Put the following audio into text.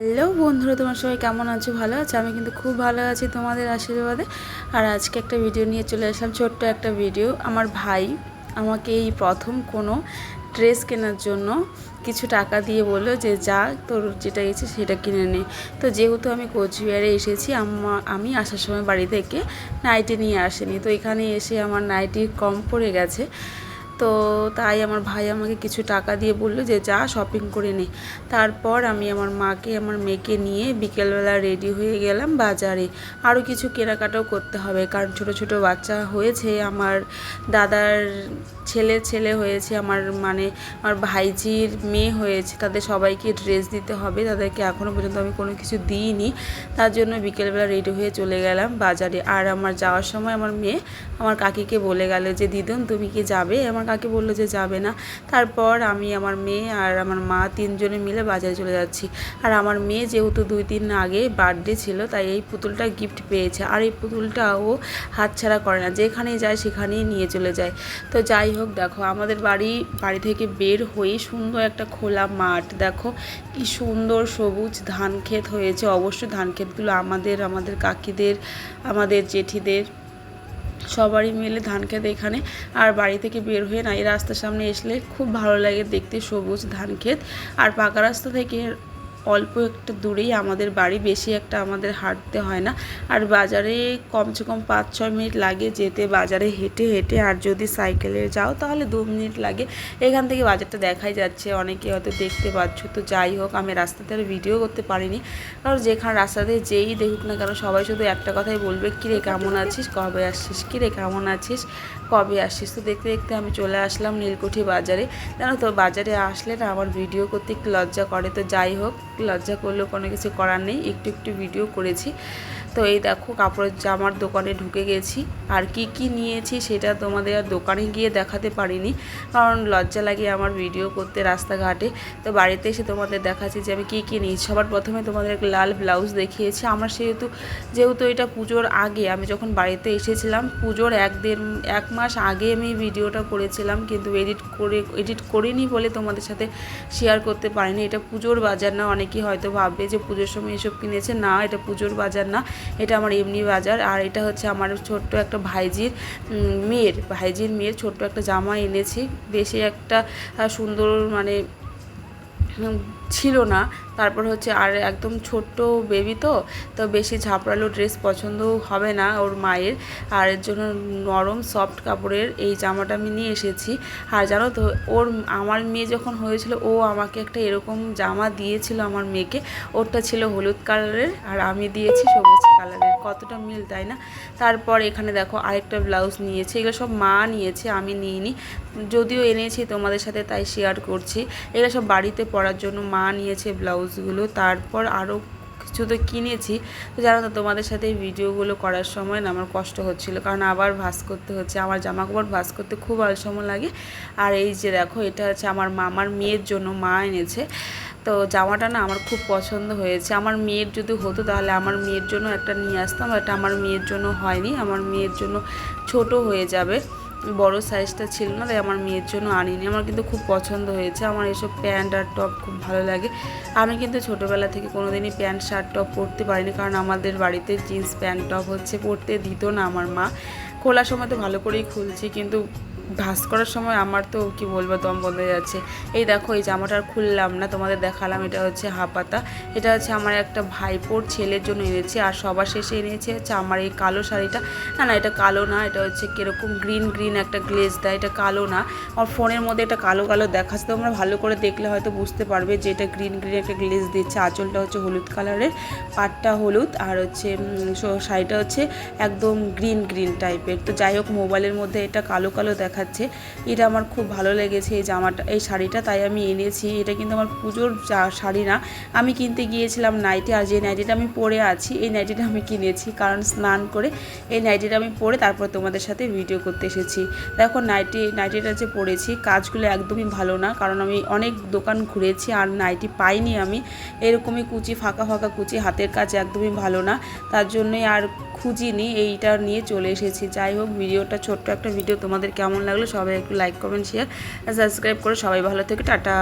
Hello বন্ধুরা, তোমার সবাই কেমন আছো? ভালো আছো? আমি কিন্তু খুব ভালো আছি তোমাদের আশীর্বাদে। আর আজকে একটা ভিডিও নিয়ে চলে আসলাম, ছোট্ট একটা ভিডিও। আমার ভাই আমাকে এই প্রথম কোনো ড্রেস কেনার জন্য কিছু টাকা দিয়ে বলল যে, যা তোর যেটা ইচ্ছে সেটা কিনে নে। তো যেহেতু আমি কোচবিহারে এসেছি, আমা, আমি আসার সময় বাড়ি থেকে নাইটি নিয়ে আসিনি। তো এখানে এসে আমার নাইটি কম পড়ে গেছে। তো তাই আমার ভাই আমাকে কিছু টাকা দিয়ে বলল যে, যা শপিং করে নে। তারপর আমি আমার মাকে, আমার মেয়েকে নিয়ে বিকেলবেলা রেডি হয়ে গেলাম বাজারে। আরও কিছু কেনাকাটাও করতে হবে, কারণ ছোট ছোট বাচ্চা হয়েছে। আমার দাদার ছেলে ছেলে হয়েছে, আমার মানে আমার ভাইজির মেয়ে হয়েছে, তাদের সবাইকে ড্রেস দিতে হবে। তাদেরকে এখনও পর্যন্ত আমি কোনো কিছু দিইনি। তার জন্য বিকেলবেলা রেডি হয়ে চলে গেলাম বাজারে। আর আমার যাওয়ার সময় আমার মেয়ে আমার কাকিকে বলে গেল যে, দিদন, তুমি কি যাবে? আমার কাকি বলল যে যাবে না। তারপর আমি, আমার মেয়ে আর আমার মা তিনজনে মিলে বাজারে চলে যাচ্ছি। আর আমার মেয়ে যেহেতু দুই দিন আগে বার্থডে ছিল, তাই এই পুতুলটা গিফট পেয়েছে। আর এই পুতুলটা ও হাতছাড়া করে না। যেখানেই যায় সেখানেই নিয়ে চলে যায়। তো যাই হোক, দেখো, আমাদের বাড়ি বাড়ি থেকে বের হয়ে সুন্দর একটা খোলা মাঠ। দেখো, কি সুন্দর সবুজ ধান ক্ষেত হয়েছে। অবশ্যই ধান ক্ষেতগুলো আমাদের আমাদের কাকিদের, আমাদের জেঠিদের সবারই মিলে ধান খেত এখানে। আর বাড়ি থেকে বের হয়ে না এই রাস্তার সামনে এসলে খুব ভালো লাগে দেখতে সবুজ ধান ক্ষেত। আর পাকা রাস্তা থেকে অল্প একটু দূরেই আমাদের বাড়ি, বেশি একটা আমাদের হাঁটতে হয় না। আর বাজারে কমসে কম পাঁচ, ছয় মিনিট লাগে যেতে, বাজারে হেঁটে হেঁটে আর যদি সাইকেলে যাও তাহলে দু মিনিট লাগে। এখান থেকে বাজারটা দেখাই যাচ্ছে, অনেকে হয়তো দেখতে পাচ্ছ। তো যাই হোক, আমি রাস্তাতে আর ভিডিও করতে পারিনি। কারণ যেখানে রাস্তাতে যেই দেখুক না কেন সবাই শুধু একটা কথাই বলবে, কিরে, কেমন আছিস? কবে আসছিস? কিরে, কেমন আছিস? কবে আসছিস? তো দেখতে দেখতে আমি চলে আসলাম নীলকুঠি বাজারে। জানো তো, বাজারে আসলে না আমার ভিডিও করতে একটু লজ্জা করে। তো যাই হোক লজ্জা করলেও কোনো কিছু করার নেই। একটু একটু ভিডিও করেছি। তো এই দেখো, কাপড়ের জামার দোকানে ঢুকে গেছি। আর কি কি নিয়েছি সেটা তোমাদের আর দোকানে গিয়ে দেখাতে পারিনি, কারণ লজ্জা লাগে আমার ভিডিও করতে রাস্তাঘাটে। তো বাড়িতে এসে তোমাদের দেখাচ্ছি যে আমি কী কী নিয়েছি। সবার প্রথমে তোমাদের লাল ব্লাউজ দেখিয়েছি। আমার সেহেতু, যেহেতু এটা পুজোর আগে, আমি যখন বাড়িতে এসেছিলাম, পুজোর এক দেড়, এক মাস আগে আমি ভিডিওটা করেছিলাম, কিন্তু এডিট করে, এডিট করিনি বলে তোমাদের সাথে শেয়ার করতে পারিনি। এটা পুজোর বাজার না, অনেকেই হয়তো ভাববে যে পুজোর সময় এসব কিনেছে। না, এটা পুজোর বাজার না। এটা আমার এমনি বাজার। আর এটা হচ্ছে আমার ছোট্ট একটা ভাইজির মেয়ের ভাইজির মেয়ের ছোট্ট একটা জামা এনেছি। বেশি একটা সুন্দর মানে ছিল না। তারপর হচ্ছে আর একদম ছোট্ট বেবি তো তো বেশি ঝাপড়ালো ড্রেস পছন্দ হবে না ওর মায়ের। আর এর জন্য নরম সফট কাপড়ের এই জামাটা আমি নিয়ে এসেছি। আর জানো তো, ওর আমার মেয়ে যখন হয়েছিল, ও আমাকে একটা এরকম জামা দিয়েছিল আমার মেয়েকে। ওরটা ছিল হলুদ কালারের আর আমি দিয়েছি সবুজ কালারের কতটা মিল, তাই না? তারপর এখানে দেখো আরেকটা ব্লাউজ নিয়েছে, এগুলো সব মা নিয়েছে, আমি নিইনি। যদিও এনেছি তোমাদের সাথে, তাই শেয়ার করছি। এগুলো সব বাড়িতে পরার জন্য মা নিয়েছে ব্লাউজগুলো। তারপর আরও কিছু তো কিনেছি। তো জানো তো, তোমাদের সাথে এই ভিডিওগুলো করার সময় না আমার কষ্ট হচ্ছিল। কারণ আবার ভাস করতে হচ্ছে, আমার জামা কাপড় ভাস করতে খুব আলসম লাগে। আর এই যে দেখো, এটা হচ্ছে আমার মামার মেয়ের জন্য মা এনেছে। তো জামাটা না আমার খুব পছন্দ হয়েছে। আমার মেয়ের যদি হতো তাহলে আমার মেয়ের জন্য একটা নিয়ে আসতাম এটা আমার মেয়ের জন্য হয়নি। আমার মেয়ের জন্য ছোট হয়ে যাবে। বড় সাইজটা ছিল না, তাই আমার মেয়ের জন্য আনিনি। আমার কিন্তু খুব পছন্দ হয়েছে। আমার এসব প্যান্ট আর টপ খুব ভালো লাগে। আমি কিন্তু ছোটোবেলা থেকে কোনো দিনই প্যান্ট, শার্ট, টপ পরতে পারিনি, কারণ আমাদের বাড়িতে জিন্স, প্যান্ট, টপ হচ্ছে, পরতে দিত না আমার মা। খোলার সময় তো ভালো করেই খুলছি, কিন্তু ভাস করার সময় আমার তো কি বলব, দম বন্ধ হয়ে যাচ্ছে। এই দেখো, এই জামাটা আর খুললাম না, তোমাদের দেখালাম, এটা হচ্ছে হাপাতা এটা হচ্ছে আমার একটা ভাইপোর ছেলের জন্য এনেছি, আর সবার শেষে এনেছে হচ্ছে আমার এই কালো শাড়িটা। না না, এটা কালো না, এটা হচ্ছে কীরকম গ্রিন গ্রিন একটা গ্লেজ দেয়, এটা কালো না। আমার ফোনের মধ্যে এটা কালো কালো দেখাচ্ছে, তোমরা ভালো করে দেখলে হয়তো বুঝতে পারবে যে এটা গ্রিন গ্রিন একটা গ্লেজ দিচ্ছে। আঁচলটা হচ্ছে হলুদ কালারের, পাটটা হলুদ, আর হচ্ছে শাড়িটা হচ্ছে একদম গ্রিন গ্রিন টাইপের। তো যাই হোক, মোবাইলের মধ্যে এটা কালো কালো দেখা দেখাচ্ছে। এটা আমার খুব ভালো লেগেছে এই জামাটা, এই শাড়িটা, তাই আমি এনেছি। এটা কিন্তু আমার পুজোর শাড়ি না, আমি কিনতে গিয়েছিলাম নাইটি আর যে নাইটিটা আমি পরে আছি, এই নাইটিটা আমি কিনেছি কারণ স্নান করে এই নাইটিটা আমি পরে তারপর তোমাদের সাথে ভিডিও করতে এসেছি। দেখো নাইটি নাইটিটা যে পরেছি, কাজগুলো একদমই ভালো না, কারণ আমি অনেক দোকান ঘুরেছি আর নাইটি পাইনি আমি। এরকমই কুচি, ফাঁকা ফাঁকা কুচি, হাতের কাজ একদমই ভালো না, তার জন্যই আর খুঁজিনি, এইটা নিয়ে চলে এসেছি। যাই হোক, ভিডিওটা, ছোট্ট একটা ভিডিও তোমাদের কেমন লাগল সবাই একটু লাইক কমেন্ট শেয়ার সাবস্ক্রাইব করে সবাই ভালো থেকে টাটা।